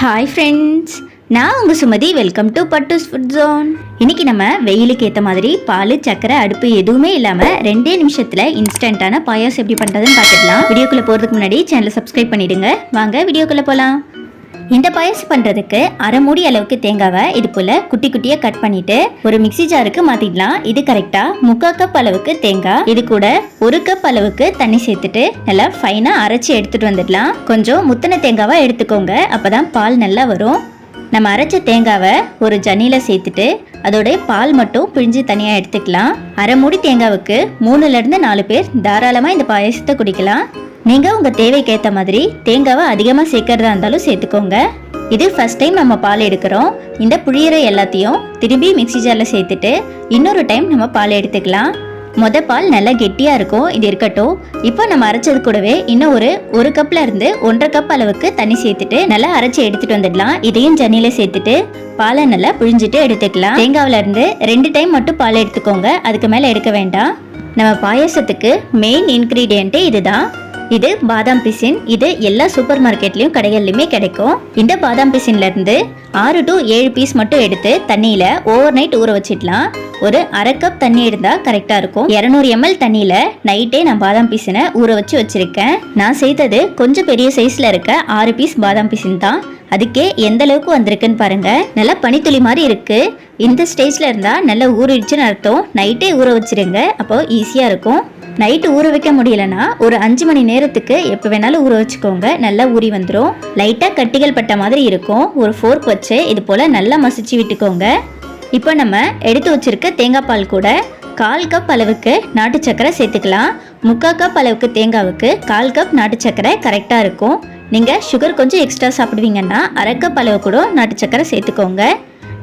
Hi friends நான் உங்கள் Sumathi. Welcome to பட்டுஸ் ஃபுட் ஜோன் இன்னைக்கு நம்ம வெயிலுக்கு ஏற்ற மாதிரி பால் சக்கரை அடுப்பு எதுவுமே இல்லாமல் ரெண்டே நிமிஷத்தில் இன்ஸ்டண்ட்டான பாயாசம் எப்படி பண்ணுறதுன்னு பார்த்துக்கலாம். வீடியோக்குள்ளே போகிறதுக்கு முன்னாடி சேனலை சப்ஸ்கிரைப் பண்ணிவிடுங்க வாங்க வீடியோக்குள்ளே போகலாம் இந்த பாயாசம் பண்ணுறதுக்கு அரை மூடி அளவுக்கு தேங்காவை இது போல் குட்டி குட்டியாக கட் பண்ணிட்டு ஒரு மிக்ஸி ஜாருக்கு மாற்றிடலாம் இது கரெக்டாக முக்கால் கப் அளவுக்கு தேங்காய். இது கூட ஒரு கப் அளவுக்கு தண்ணி சேர்த்துட்டு நல்லா ஃபைனாக அரைச்சி எடுத்துட்டு வந்துடலாம். கொஞ்சம் முத்தின தேங்காவாக எடுத்துக்கோங்க. அப்பதான் பால் நல்லா வரும். நம்ம அரைச்ச தேங்காவை ஒரு ஜன்னியில் சேர்த்துட்டு அதோட பால் மட்டும் பிழிஞ்சு தனியாக எடுத்துக்கலாம். அரை மூடி தேங்காவுக்கு மூணுலேருந்து நாலு பேர் தாராளமாக இந்த பாயசத்தை குடிக்கலாம். நீங்கள் உங்கள் தேவைக்கு ஏற்ற மாதிரி தேங்காவை அதிகமாக சேர்க்கறதா இருந்தாலும் சேர்த்துக்கோங்க. இது ஃபஸ்ட் டைம் நம்ம பால் எடுக்கிறோம். இந்த புளியிற எல்லாத்தையும் திரும்பி மிக்ஸி ஜாரில் சேர்த்துட்டு இன்னொரு டைம் நம்ம பால் எடுத்துக்கலாம். மொத பால் நல்லா கெட்டியாக இருக்கும். இது இருக்கட்டும். இப்போ நம்ம அரைச்சது கூடவே இன்னும் ஒரு ஒரு கப்பில் இருந்து ஒன்றரை கப் அளவுக்கு தண்ணி சேர்த்துட்டு நல்லா அரைச்சி எடுத்துட்டு வந்துடலாம். இதையும் ஜன்னியில் சேர்த்துட்டு பாலை நல்லா புழிஞ்சிட்டு எடுத்துக்கலாம். தேங்காவில் இருந்து ரெண்டு டைம் மட்டும் பால் எடுத்துக்கோங்க. அதுக்கு மேலே எடுக்க வேண்டாம். நம்ம பாயாசத்துக்கு மெயின் இன்க்ரீடியண்ட்டே இதுதான். இது பாதாம் பிசின். இது எல்லா சூப்பர் மார்க்கெட்லயும் கடைகள்லையுமே கிடைக்கும். இந்த பாதாம் பிசின்ல இருந்து ஆறு டு ஏழு பீஸ் மட்டும் எடுத்து தண்ணியில ஓவர் நைட் ஊற வச்சிடலாம். ஒரு அரை கப் தண்ணி இருந்தால் கரெக்டா இருக்கும். இரநூறு எம்எல் தண்ணியில நைட்டே நான் பாதாம் பீசினை ஊற வச்சு வச்சிருக்கேன். நான் செய்தது கொஞ்சம் பெரிய சைஸ்ல இருக்க ஆறு பீஸ் பாதாம் பிசின் தான். அதுக்கே எந்த அளவுக்கு வந்திருக்குன்னு பாருங்க. நல்லா பனித்துளி மாதிரி இருக்கு. இந்த ஸ்டேஜ்ல இருந்தா நல்லா ஊறிடுச்சுன்னு அர்த்தம். நைட்டே ஊற வச்சிருங்க. அப்போ ஈஸியா இருக்கும். நைட்டு ஊற வைக்க முடியலன்னா ஒரு அஞ்சு மணி நேரத்துக்கு எப்போ வேணாலும் ஊற வச்சுக்கோங்க. நல்லா ஊறி வந்துடும் லைட்டாக கட்டிகள் பட்ட மாதிரி இருக்கும். ஒரு ஃபோர்க் வச்சு இது போல் நல்லா மசிச்சு விட்டுக்கோங்க. இப்போ நம்ம எடுத்து வச்சிருக்க தேங்காய் பால் கூட கால் கப் அளவுக்கு நாட்டு சக்கரை சேர்த்துக்கலாம். முக்கால் கப் அளவுக்கு தேங்காவுக்கு கால் கப் நாட்டு சக்கரை கரெக்டாக இருக்கும். நீங்கள் சுகர் கொஞ்சம் எக்ஸ்ட்ரா சாப்பிடுவீங்கன்னா அரை கப் அளவு கூட நாட்டு சக்கரை சேர்த்துக்கோங்க.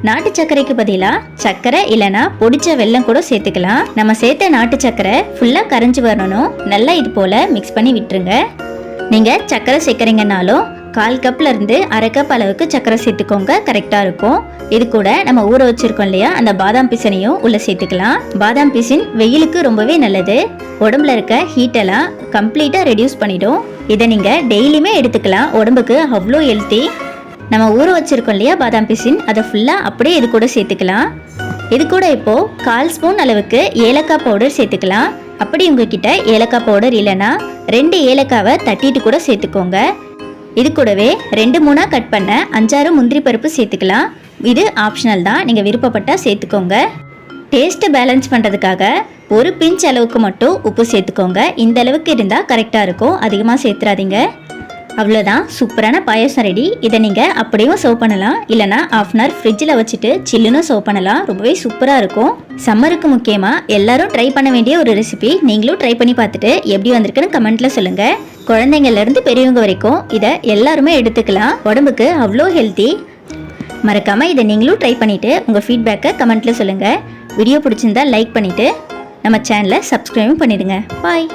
நாட்டு சர்க்கரைக்கு பதிலாக சர்க்கரை இல்லைனா பொடிச்ச வெல்லம் கூட சேர்த்துக்கலாம். நம்ம சேர்த்த நாட்டு சர்க்கரை ஃபுல்லாக கரைஞ்சி வரணும். நல்லா இது போல் மிக்ஸ் பண்ணி விட்டுருங்க. நீங்கள் சர்க்கரை சேர்க்குறீங்கனாலும் கால் கப்ல இருந்து அரை கப் அளவுக்கு சர்க்கரை சேர்த்துக்கோங்க. கரெக்டாக இருக்கும். இது கூட நம்ம ஊற வச்சிருக்கோம் இல்லையா அந்த பாதாம் பிசினையும் உள்ள சேர்த்துக்கலாம். பாதாம் பிசின் வெயிலுக்கு ரொம்பவே நல்லது. உடம்புல இருக்க ஹீட்டெல்லாம் கம்ப்ளீட்டாக ரெடியூஸ் பண்ணிடும். இதை நீங்கள் டெய்லியுமே எடுத்துக்கலாம். உடம்புக்கு அவ்வளோ ஹெல்த்தி நம்ம ஊற வச்சுருக்கோம் இல்லையா பாதாம் பிசின்? அதை ஃபுல்லாக அப்படியே இது கூட சேர்த்துக்கலாம். இது கூட இப்போது கால் ஸ்பூன் அளவுக்கு ஏலக்காய் பவுடர் சேர்த்துக்கலாம். அப்படி உங்ககிட்ட ஏலக்காய் பவுடர் இல்லைன்னா ரெண்டு ஏலக்காவை தட்டிட்டு கூட சேர்த்துக்கோங்க. இது கூடவே ரெண்டு மூணாக கட் பண்ண அஞ்சாறு முந்திரி பருப்பு சேர்த்துக்கலாம். இது ஆப்ஷனல் தான் நீங்கள் விருப்பப்பட்டால் சேர்த்துக்கோங்க. டேஸ்ட்டை பேலன்ஸ் பண்ணுறதுக்காக ஒரு பிஞ்ச் அளவுக்கு மட்டும் உப்பு சேர்த்துக்கோங்க. இந்த அளவுக்கு இருந்தால் கரெக்டாக இருக்கும். அதிகமாக சேர்த்துறாதீங்க. அவ்வளோதான் சூப்பரான பாயசம் ரெடி இதை நீங்கள் அப்படியும் சர்வ் பண்ணலாம். இல்லைனா ஆஃப் அன் ஹவர் ஃப்ரிட்ஜில் வச்சுட்டு சில்லுன்னு சர்வ் பண்ணலாம். ரொம்பவே சூப்பராக இருக்கும். சம்மருக்கு முக்கியமாக எல்லாரும் ட்ரை பண்ண வேண்டிய ஒரு ரெசிபி நீங்களும் ட்ரை பண்ணி பார்த்துட்டு எப்படி வந்திருக்குன்னு கமெண்ட்டில் சொல்லுங்கள் குழந்தைங்கள்லேருந்து பெரியவங்க வரைக்கும் இதை எல்லாருமே எடுத்துக்கலாம். உடம்புக்கு அவ்வளோ ஹெல்த்தி மறக்காமல் இதை நீங்களும் ட்ரை பண்ணிவிட்டு உங்கள் ஃபீட்பேக்கை கமெண்ட்டில் சொல்லுங்கள் வீடியோ பிடிச்சிருந்தா லைக் பண்ணிவிட்டு நம்ம சேனலை சப்ஸ்கிரைபும் பண்ணிடுங்க. பாய்